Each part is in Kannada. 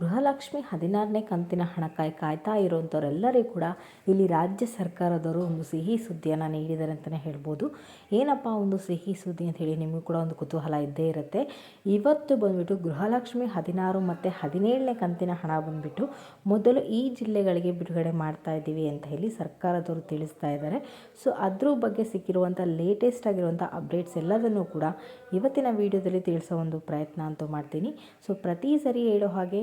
ಗೃಹಲಕ್ಷ್ಮಿ ಹದಿನಾರನೇ ಕಂತಿನ ಹಣಕ್ಕಾಗಿ ಕಾಯ್ತಾ ಇರೋಂಥವ್ರೆಲ್ಲರಿಗೂ ಕೂಡ ಇಲ್ಲಿ ರಾಜ್ಯ ಸರ್ಕಾರದವರು ಒಂದು ಸಿಹಿ ಸುದ್ದಿಯನ್ನು ನೀಡಿದ್ದಾರೆ ಅಂತಲೇ ಹೇಳ್ಬೋದು. ಏನಪ್ಪ ಒಂದು ಸಿಹಿ ಸುದ್ದಿ ಅಂತ ಹೇಳಿ ನಿಮಗೂ ಕೂಡ ಒಂದು ಕುತೂಹಲ ಇದ್ದೇ ಇರುತ್ತೆ. ಇವತ್ತು ಬಂದುಬಿಟ್ಟು ಗೃಹಲಕ್ಷ್ಮಿ ಹದಿನಾರು ಮತ್ತು ಹದಿನೇಳನೇ ಕಂತಿನ ಹಣ ಬಂದುಬಿಟ್ಟು ಮೊದಲು ಈ ಜಿಲ್ಲೆಗಳಿಗೆ ಬಿಡುಗಡೆ ಮಾಡ್ತಾ ಇದ್ದೀವಿ ಅಂತ ಹೇಳಿ ಸರ್ಕಾರದವರು ತಿಳಿಸ್ತಾ ಇದ್ದಾರೆ. ಸೊ ಅದ್ರ ಬಗ್ಗೆ ಸಿಕ್ಕಿರುವಂಥ ಲೇಟೆಸ್ಟ್ ಆಗಿರುವಂಥ ಅಪ್ಡೇಟ್ಸ್ ಎಲ್ಲದನ್ನು ಕೂಡ ಇವತ್ತಿನ ವಿಡಿಯೋದಲ್ಲಿ ತಿಳಿಸೋ ಒಂದು ಪ್ರಯತ್ನ ಅಂತೂ ಮಾಡ್ತೀನಿ. ಸೊ ಪ್ರತಿ ಸರಿ ಹೇಳೋ ಹಾಗೆ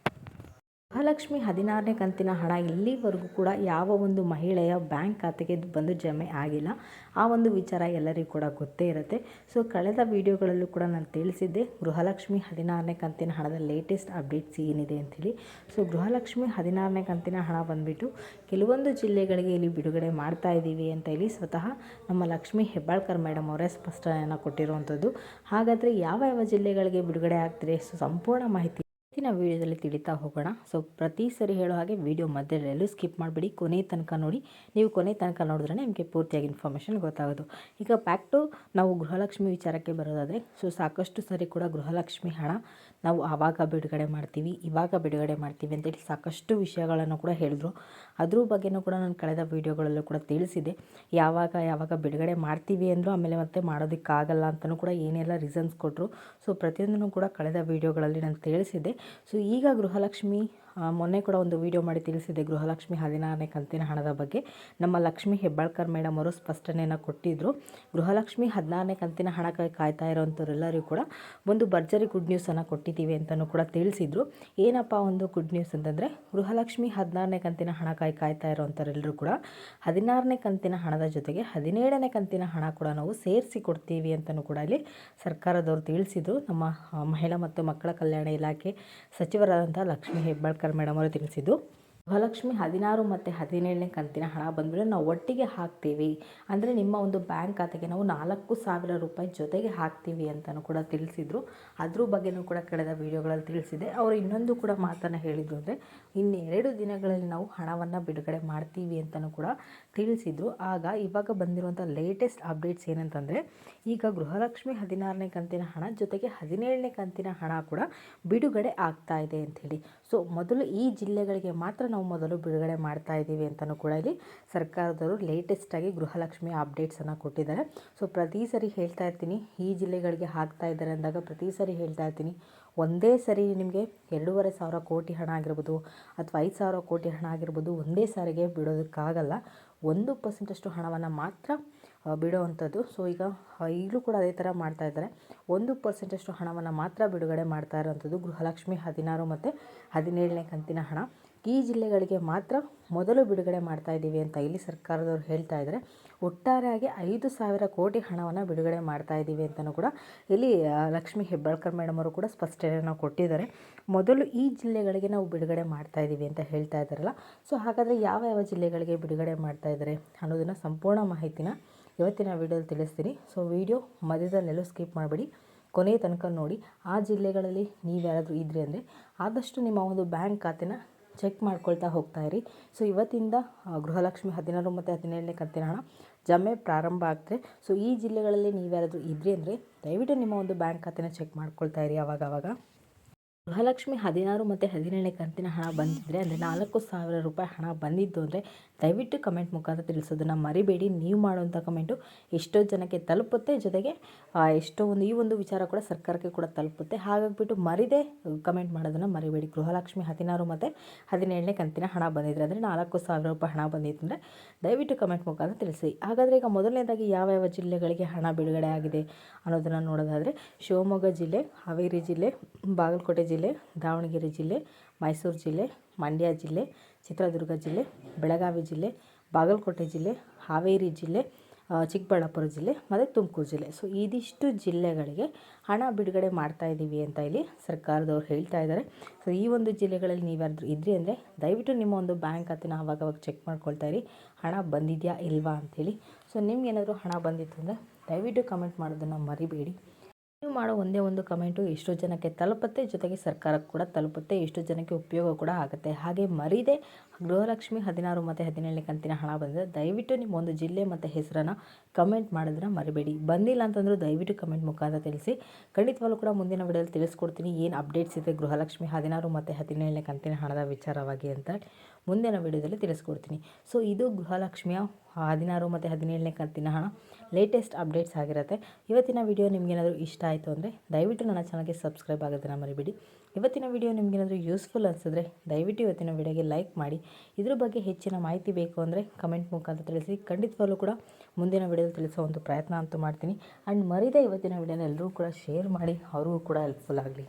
ಮಹಾಲಕ್ಷ್ಮಿ ಹದಿನಾರನೇ ಕಂತಿನ ಹಣ ಇಲ್ಲಿವರೆಗೂ ಕೂಡ ಯಾವ ಒಂದು ಮಹಿಳೆಯ ಬ್ಯಾಂಕ್ ಖಾತೆಗೆ ಬಂದು ಜಮೆ ಆಗಿಲ್ಲ. ಆ ಒಂದು ವಿಚಾರ ಎಲ್ಲರಿಗೂ ಕೂಡ ಗೊತ್ತೇ ಇರುತ್ತೆ. ಸೊ ಕಳೆದ ವಿಡಿಯೋಗಳಲ್ಲೂ ಕೂಡ ನಾನು ತಿಳಿಸಿದ್ದೆ, ಗೃಹಲಕ್ಷ್ಮಿ ಹದಿನಾರನೇ ಕಂತಿನ ಹಣದ ಲೇಟೆಸ್ಟ್ ಅಪ್ಡೇಟ್ಸ್ ಏನಿದೆ ಅಂಥೇಳಿ. ಸೊ ಗೃಹಲಕ್ಷ್ಮಿ ಹದಿನಾರನೇ ಕಂತಿನ ಹಣ ಬಂದುಬಿಟ್ಟು ಕೆಲವೊಂದು ಜಿಲ್ಲೆಗಳಿಗೆ ಇಲ್ಲಿ ಬಿಡುಗಡೆ ಮಾಡ್ತಾ ಇದ್ದೀವಿ ಅಂತ ಹೇಳಿ ಸ್ವತಃ ನಮ್ಮ ಲಕ್ಷ್ಮಿ ಹೆಬ್ಬಾಳ್ಕರ್ ಮೇಡಮ್ ಅವರೇ ಸ್ಪಷ್ಟನೆಯನ್ನು ಕೊಟ್ಟಿರುವಂಥದ್ದು. ಹಾಗಾದರೆ ಯಾವ ಯಾವ ಜಿಲ್ಲೆಗಳಿಗೆ ಬಿಡುಗಡೆ ಆಗ್ತಿದೆ? ಸೊ ಸಂಪೂರ್ಣ ಮಾಹಿತಿ ಇವತ್ತಿನ ವಿಡಿಯೋದಲ್ಲಿ ತಿಳಿತಾ ಹೋಗೋಣ. ಸೊ ಪ್ರತಿ ಸರಿ ಹೇಳೋ ಹಾಗೆ ವಿಡಿಯೋ ಮಧ್ಯದಲ್ಲೂ ಸ್ಕಿಪ್ ಮಾಡಿಬಿಡಿ. ಕೊನೆ ತನಕ ನೋಡಿ. ನೀವು ಕೊನೆ ತನಕ ನೋಡಿದ್ರೆ ನಿಮಗೆ ಪೂರ್ತಿಯಾಗಿ ಇನ್ಫಾರ್ಮೇಷನ್ ಗೊತ್ತಾಗೋದು. ಈಗ ಬ್ಯಾಕ್ ಟು ನಾವು ಗೃಹಲಕ್ಷ್ಮಿ ವಿಚಾರಕ್ಕೆ ಬರೋದಾದರೆ ಸೊ ಸಾಕಷ್ಟು ಸರಿ ಕೂಡ ಗೃಹಲಕ್ಷ್ಮಿ ಹಣ ನಾವು ಆವಾಗ ಬಿಡುಗಡೆ ಮಾಡ್ತೀವಿ, ಇವಾಗ ಬಿಡುಗಡೆ ಮಾಡ್ತೀವಿ ಅಂತೇಳಿ ಸಾಕಷ್ಟು ವಿಷಯಗಳನ್ನು ಕೂಡ ಹೇಳಿದ್ರು. ಅದ್ರ ಬಗ್ಗೆನೂ ಕೂಡ ನಾನು ಕಳೆದ ವೀಡಿಯೋಗಳಲ್ಲೂ ಕೂಡ ತಿಳಿಸಿದೆ. ಯಾವಾಗ ಯಾವಾಗ ಬಿಡುಗಡೆ ಮಾಡ್ತೀವಿ ಅಂದರು ಆಮೇಲೆ ಮತ್ತೆ ಮಾಡೋದಕ್ಕಾಗಲ್ಲ ಅಂತಲೂ ಕೂಡ ಏನೆಲ್ಲ ರೀಸನ್ಸ್ ಕೊಟ್ಟರು ಸೊ ಪ್ರತಿಯೊಂದನ್ನು ಕೂಡ ಕಳೆದ ವೀಡಿಯೋಗಳಲ್ಲಿ ನಾನು ತಿಳಿಸಿದೆ. ಸೊ ಈಗ ಗೃಹಲಕ್ಷ್ಮಿ ಮೊನ್ನೆ ಕೂಡ ಒಂದು ವಿಡಿಯೋ ಮಾಡಿ ತಿಳಿಸಿದೆ ಗೃಹಲಕ್ಷ್ಮಿ ಹದಿನಾರನೇ ಕಂತಿನ ಹಣದ ಬಗ್ಗೆ. ನಮ್ಮ ಲಕ್ಷ್ಮಿ ಹೆಬ್ಬಾಳ್ಕರ್ ಮೇಡಮ್ ಅವರು ಸ್ಪಷ್ಟನೆಯನ್ನು ಕೊಟ್ಟಿದ್ದರು ಗೃಹಲಕ್ಷ್ಮಿ ಹದಿನಾರನೇ ಕಂತಿನ ಹಣಕ್ಕಾಗಿ ಕಾಯ್ತಾ ಇರೋವಂಥವ್ರೆಲ್ಲರಿಗೂ ಕೂಡ ಒಂದು ಭರ್ಜರಿ ಗುಡ್ ನ್ಯೂಸನ್ನು ಕೊಟ್ಟಿದ್ದೀವಿ ಅಂತಲೂ ಕೂಡ ತಿಳಿಸಿದ್ರು. ಏನಪ್ಪ ಒಂದು ಗುಡ್ ನ್ಯೂಸ್ ಅಂತಂದರೆ, ಗೃಹಲಕ್ಷ್ಮಿ ಹದಿನಾರನೇ ಕಂತಿನ ಹಣಕ್ಕಾಗಿ ಕಾಯ್ತಾ ಇರೋವಂಥವ್ರೆಲ್ಲರೂ ಕೂಡ ಹದಿನಾರನೇ ಕಂತಿನ ಹಣದ ಜೊತೆಗೆ ಹದಿನೇಳನೇ ಕಂತಿನ ಹಣ ಕೂಡ ನಾವು ಸೇರಿಸಿ ಕೊಡ್ತೀವಿ ಅಂತಲೂ ಕೂಡ ಇಲ್ಲಿ ಸರ್ಕಾರದವರು ತಿಳಿಸಿದ್ರು. ನಮ್ಮ ಮಹಿಳಾ ಮತ್ತು ಮಕ್ಕಳ ಕಲ್ಯಾಣ ಇಲಾಖೆ ಸಚಿವರಾದಂಥ ಲಕ್ಷ್ಮೀ ಹೆಬ್ಬಾಳ್ಕರ್ ಮೇಡಮ್ ಅವರು ತಿಳಿಸಿದ್ದು. ಗೃಹಲಕ್ಷ್ಮಿ ಹದಿನಾರು ಮತ್ತು ಹದಿನೇಳನೇ ಕಂತಿನ ಹಣ ಬಂದ್ಬಿಟ್ಟು ನಾವು ಒಟ್ಟಿಗೆ ಹಾಕ್ತೀವಿ. ಅಂದರೆ ನಿಮ್ಮ ಒಂದು ಬ್ಯಾಂಕ್ ಖಾತೆಗೆ ನಾವು ನಾಲ್ಕು ಸಾವಿರ ರೂಪಾಯಿ ಜೊತೆಗೆ ಹಾಕ್ತೀವಿ ಅಂತಲೂ ಕೂಡ ತಿಳಿಸಿದರು. ಅದ್ರ ಬಗ್ಗೆನೂ ಕೂಡ ಕಳೆದ ವೀಡಿಯೋಗಳಲ್ಲಿ ತಿಳಿಸಿದೆ. ಅವರು ಇನ್ನೊಂದು ಕೂಡ ಮಾತನ್ನು ಹೇಳಿದರು ಅಂದರೆ, ಇನ್ನೆರಡು ದಿನಗಳಲ್ಲಿ ನಾವು ಹಣವನ್ನು ಬಿಡುಗಡೆ ಮಾಡ್ತೀವಿ ಅಂತಲೂ ಕೂಡ ತಿಳಿಸಿದರು. ಆಗ ಇವಾಗ ಬಂದಿರುವಂಥ ಲೇಟೆಸ್ಟ್ ಅಪ್ಡೇಟ್ಸ್ ಏನಂತಂದರೆ, ಈಗ ಗೃಹಲಕ್ಷ್ಮಿ ಹದಿನಾರನೇ ಕಂತಿನ ಹಣ ಜೊತೆಗೆ ಹದಿನೇಳನೇ ಕಂತಿನ ಹಣ ಕೂಡ ಬಿಡುಗಡೆ ಆಗ್ತಾ ಇದೆ ಅಂಥೇಳಿ ಸೊ ಮೊದಲು ಈ ಜಿಲ್ಲೆಗಳಿಗೆ ಮಾತ್ರ ನಾವು ಮೊದಲು ಬಿಡುಗಡೆ ಮಾಡ್ತಾ ಇದ್ದೀವಿ ಅಂತಲೂ ಕೂಡ ಇಲ್ಲಿ ಸರ್ಕಾರದವರು ಲೇಟೆಸ್ಟಾಗಿ ಗೃಹಲಕ್ಷ್ಮಿ ಅಪ್ಡೇಟ್ಸನ್ನು ಕೊಟ್ಟಿದ್ದಾರೆ. ಸೊ ಪ್ರತಿ ಸರಿ ಹೇಳ್ತಾ ಇರ್ತೀನಿ, ಈ ಜಿಲ್ಲೆಗಳಿಗೆ ಹಾಕ್ತಾ ಇದ್ದಾರೆ ಅಂದಾಗ ಪ್ರತಿ ಸರಿ ಹೇಳ್ತಾ ಇರ್ತೀನಿ, ಒಂದೇ ಸರಿ ನಿಮಗೆ ಎರಡೂವರೆ ಸಾವಿರ ಕೋಟಿ ಹಣ ಆಗಿರ್ಬೋದು ಅಥವಾ ಐದು ಸಾವಿರ ಕೋಟಿ ಹಣ ಆಗಿರ್ಬೋದು ಒಂದೇ ಸಾರಿಗೆ ಬಿಡೋದಕ್ಕಾಗಲ್ಲ. ಒಂದು ಪರ್ಸೆಂಟಷ್ಟು ಹಣವನ್ನು ಮಾತ್ರ ಬಿಡುವಂಥದ್ದು. ಸೊ ಈಗ ಈಗಲೂ ಕೂಡ ಅದೇ ಥರ ಮಾಡ್ತಾ ಇದ್ದಾರೆ. ಒಂದು ಪರ್ಸೆಂಟಷ್ಟು ಹಣವನ್ನು ಮಾತ್ರ ಬಿಡುಗಡೆ ಮಾಡ್ತಾ ಇರೋವಂಥದ್ದು ಗೃಹಲಕ್ಷ್ಮಿ ಹದಿನಾರು ಮತ್ತು ಹದಿನೇಳನೇ ಕಂತಿನ ಹಣ. ಈ ಜಿಲ್ಲೆಗಳಿಗೆ ಮಾತ್ರ ಮೊದಲು ಬಿಡುಗಡೆ ಮಾಡ್ತಾ ಇದ್ದೀವಿ ಅಂತ ಇಲ್ಲಿ ಸರ್ಕಾರದವರು ಹೇಳ್ತಾ ಇದ್ದಾರೆ. ಒಟ್ಟಾರೆಯಾಗಿ ಐದು ಸಾವಿರ ಕೋಟಿ ಹಣವನ್ನು ಬಿಡುಗಡೆ ಮಾಡ್ತಾ ಇದ್ದೀವಿ ಅಂತಲೂ ಕೂಡ ಇಲ್ಲಿ ಲಕ್ಷ್ಮೀ ಹೆಬ್ಬಾಳ್ಕರ್ ಮೇಡಮ್ ಅವರು ಕೂಡ ಸ್ಪಷ್ಟನೆಯನ್ನು ಕೊಟ್ಟಿದ್ದಾರೆ. ಮೊದಲು ಈ ಜಿಲ್ಲೆಗಳಿಗೆ ನಾವು ಬಿಡುಗಡೆ ಮಾಡ್ತಾ ಇದ್ದೀವಿ ಅಂತ ಹೇಳ್ತಾ ಇದ್ದಾರಲ್ಲ, ಸೊ ಹಾಗಾದರೆ ಯಾವ ಯಾವ ಜಿಲ್ಲೆಗಳಿಗೆ ಬಿಡುಗಡೆ ಮಾಡ್ತಾ ಇದ್ದಾರೆ ಅನ್ನೋದನ್ನು ಸಂಪೂರ್ಣ ಮಾಹಿತಿನ ಇವತ್ತಿನ ವಿಡಿಯೋದಲ್ಲಿ ತಿಳಿಸ್ತೀನಿ. ಸೊ ವಿಡಿಯೋ ಮಧ್ಯದಲ್ಲೆಲ್ಲೂ ಸ್ಕಿಪ್ ಮಾಡಬೇಡಿ, ಕೊನೆಯ ತನಕ ನೋಡಿ. ಆ ಜಿಲ್ಲೆಗಳಲ್ಲಿ ನೀವು ಯಾರಾದರೂ ಇದ್ರಿ ಅಂದರೆ ಆದಷ್ಟು ನಿಮ್ಮ ಒಂದು ಬ್ಯಾಂಕ್ ಖಾತೆನ ಚೆಕ್ ಮಾಡ್ಕೊಳ್ತಾ ಹೋಗ್ತಾ ಇರಿ. ಸೊ ಇವತ್ತಿಂದ ಗೃಹಲಕ್ಷ್ಮಿ ಹದಿನಾರು ಮತ್ತು ಹದಿನೇಳನೇ ಕಂತಿನ ಹಣ ಜಮೆ ಪ್ರಾರಂಭ ಆಗ್ತದೆ ಸೊ ಈ ಜಿಲ್ಲೆಗಳಲ್ಲಿ ನೀವು ಯಾರಾದರೂ ಇದ್ರಿ ಅಂದರೆ ದಯವಿಟ್ಟು ನಿಮ್ಮ ಒಂದು ಬ್ಯಾಂಕ್ ಖಾತೆನ ಚೆಕ್ ಮಾಡ್ಕೊಳ್ತಾ ಇರಿ ಆವಾಗ ಗೃಹಲಕ್ಷ್ಮಿ ಹದಿನಾರು ಮತ್ತು ಹದಿನೇಳನೇ ಕಂತಿನ ಹಣ ಬಂದಿದ್ದರೆ ಅಂದರೆ ನಾಲ್ಕು ಸಾವಿರ ರೂಪಾಯಿ ಹಣ ಬಂದಿದ್ದು ಅಂದರೆ ದಯವಿಟ್ಟು ಕಮೆಂಟ್ ಮುಖಾಂತರ ತಿಳಿಸೋದನ್ನು ಮರಿಬೇಡಿ. ನೀವು ಮಾಡುವಂಥ ಕಮೆಂಟು ಎಷ್ಟೋ ಜನಕ್ಕೆ ತಲುಪುತ್ತೆ. ಜೊತೆಗೆ ಎಷ್ಟೋ ಒಂದು, ಈ ಒಂದು ವಿಚಾರ ಕೂಡ ಸರ್ಕಾರಕ್ಕೆ ಕೂಡ ತಲುಪುತ್ತೆ. ಹಾಗಾಗಿಬಿಟ್ಟು ಮರಿದೇ ಕಮೆಂಟ್ ಮಾಡೋದನ್ನು ಮರಿಬೇಡಿ. ಗೃಹಲಕ್ಷ್ಮಿ ಹದಿನಾರು ಮತ್ತು ಹದಿನೇಳನೇ ಕಂತಿನ ಹಣ ಬಂದಿದ್ರೆ ಅಂದರೆ ನಾಲ್ಕು ಸಾವಿರ ರೂಪಾಯಿ ಹಣ ಬಂದಿತ್ತು ಅಂದರೆ ದಯವಿಟ್ಟು ಕಮೆಂಟ್ ಮುಖಾಂತರ ತಿಳಿಸಿ. ಹಾಗಾದರೆ ಈಗ ಮೊದಲನೇದಾಗಿ ಯಾವ ಯಾವ ಜಿಲ್ಲೆಗಳಿಗೆ ಹಣ ಬಿಡುಗಡೆ ಆಗಿದೆ ಅನ್ನೋದನ್ನು ನೋಡೋದಾದರೆ ಶಿವಮೊಗ್ಗ ಜಿಲ್ಲೆ, ಹಾವೇರಿ ಜಿಲ್ಲೆ, ಬಾಗಲಕೋಟೆ ಜಿಲ್ಲೆ, ದಾವಣಗೆರೆ ಜಿಲ್ಲೆ, ಮೈಸೂರು ಜಿಲ್ಲೆ, ಮಂಡ್ಯ ಜಿಲ್ಲೆ, ಚಿತ್ರದುರ್ಗ ಜಿಲ್ಲೆ, ಬೆಳಗಾವಿ ಜಿಲ್ಲೆ, ಬಾಗಲಕೋಟೆ ಜಿಲ್ಲೆ, ಹಾವೇರಿ ಜಿಲ್ಲೆ ಚಿಕ್ಕಬಳ್ಳಾಪುರ ಜಿಲ್ಲೆ, ಮತ್ತು ತುಮಕೂರು ಜಿಲ್ಲೆ. ಸೊ ಇದಿಷ್ಟು ಜಿಲ್ಲೆಗಳಿಗೆ ಹಣ ಬಿಡುಗಡೆ ಮಾಡ್ತಾ ಇದ್ದೀವಿ ಅಂತ ಇಲ್ಲಿ ಸರ್ಕಾರದವ್ರು ಹೇಳ್ತಾ ಇದ್ದಾರೆ. ಸೊ ಈ ಒಂದು ಜಿಲ್ಲೆಗಳಲ್ಲಿ ನೀವ್ಯಾರಾದ್ರೂ ಇದ್ರಿ ಅಂದರೆ ದಯವಿಟ್ಟು ನಿಮ್ಮ ಒಂದು ಬ್ಯಾಂಕ್ ಖಾತೆನ ಅವಾಗವಾಗ ಚೆಕ್ ಮಾಡ್ಕೊಳ್ತಾ ಇರಿ. ಹಣ ಬಂದಿದೆಯಾ ಇಲ್ವಾ ಅಂಥೇಳಿ ಸೊ ನಿಮ್ಗೇನಾದರೂ ಹಣ ಬಂದಿತ್ತು ಅಂದರೆ ದಯವಿಟ್ಟು ಕಮೆಂಟ್ ಮಾಡೋದನ್ನು ಮರಿಬೇಡಿ. ನೀವು ಮಾಡೋ ಒಂದೇ ಒಂದು ಕಮೆಂಟು ಎಷ್ಟೋ ಜನಕ್ಕೆ ತಲುಪುತ್ತೆ, ಜೊತೆಗೆ ಸರ್ಕಾರಕ್ಕೆ ಕೂಡ ತಲುಪುತ್ತೆ, ಎಷ್ಟೋ ಜನಕ್ಕೆ ಉಪಯೋಗ ಕೂಡ ಆಗುತ್ತೆ. ಹಾಗೆ ಮರೀದೆ ಗೃಹಲಕ್ಷ್ಮಿ ಹದಿನಾರು ಮತ್ತು ಹದಿನೇಳನೇ ಕಂತಿನ ಹಣ ಬಂದರೆ ದಯವಿಟ್ಟು ನಿಮ್ಮ ಒಂದು ಜಿಲ್ಲೆ ಮತ್ತು ಹೆಸರನ್ನು ಕಮೆಂಟ್ ಮಾಡೋದನ್ನ ಮರಿಬೇಡಿ. ಬಂದಿಲ್ಲ ಅಂತಂದರೂ ದಯವಿಟ್ಟು ಕಮೆಂಟ್ ಮುಖಾಂತರ ತಿಳಿಸಿ. ಖಂಡಿತವಾಗ್ಲೂ ಕೂಡ ಮುಂದಿನ ವಿಡಿಯೋದಲ್ಲಿ ತಿಳಿಸ್ಕೊಡ್ತೀನಿ. ಏನು ಅಪ್ಡೇಟ್ಸ್ ಇದೆ ಗೃಹಲಕ್ಷ್ಮಿ ಹದಿನಾರು ಮತ್ತು ಹದಿನೇಳನೇ ಕಂತಿನ ಹಣದ ವಿಚಾರವಾಗಿ ಅಂತ ಮುಂದಿನ ವಿಡಿಯೋದಲ್ಲಿ ತಿಳಿಸ್ಕೊಡ್ತೀನಿ. ಸೊ ಇದು ಗೃಹಲಕ್ಷ್ಮಿಯ ಹದಿನಾರು ಮತ್ತು ಹದಿನೇಳನೇ ಕಂತಿನ ಹಣ ಲೇಟೆಸ್ಟ್ ಅಪ್ಡೇಟ್ಸ್ ಆಗಿರುತ್ತೆ. ಇವತ್ತಿನ ವಿಡಿಯೋ ನಿಮಗೇನಾದರೂ ಇಷ್ಟ ಆಯಿತು ಅಂದರೆ ದಯವಿಟ್ಟು ನನ್ನ ಚಾನಲ್ಗೆ ಸಬ್ಸ್ಕ್ರೈಬ್ ಆಗೋದನ್ನು ಮರಿಬೇಡಿ. ಇವತ್ತಿನ ವಿಡಿಯೋ ನಿಮಗೇನಾದರೂ ಯೂಸ್ಫುಲ್ ಅನಿಸಿದ್ರೆ ದಯವಿಟ್ಟು ಇವತ್ತಿನ ವಿಡಿಯೋಗೆ ಲೈಕ್ ಮಾಡಿ. ಇದ್ರ ಬಗ್ಗೆ ಹೆಚ್ಚಿನ ಮಾಹಿತಿ ಬೇಕು ಅಂದರೆ ಕಮೆಂಟ್ ಮುಖಾಂತರ ತಿಳಿಸಿ. ಖಂಡಿತವಾಗಲೂ ಕೂಡ ಮುಂದಿನ ವಿಡಿಯೋದಲ್ಲಿ ತಿಳಿಸೋ ಒಂದು ಪ್ರಯತ್ನ ಅಂತೂ ಮಾಡ್ತೀನಿ. ಆ್ಯಂಡ್ ಮರಿದ ಇವತ್ತಿನ ವಿಡಿಯೋನ ಎಲ್ಲರೂ ಕೂಡ ಶೇರ್ ಮಾಡಿ. ಅವ್ರಿಗೂ ಕೂಡ ಹೆಲ್ಪ್ಫುಲ್ ಆಗಲಿ.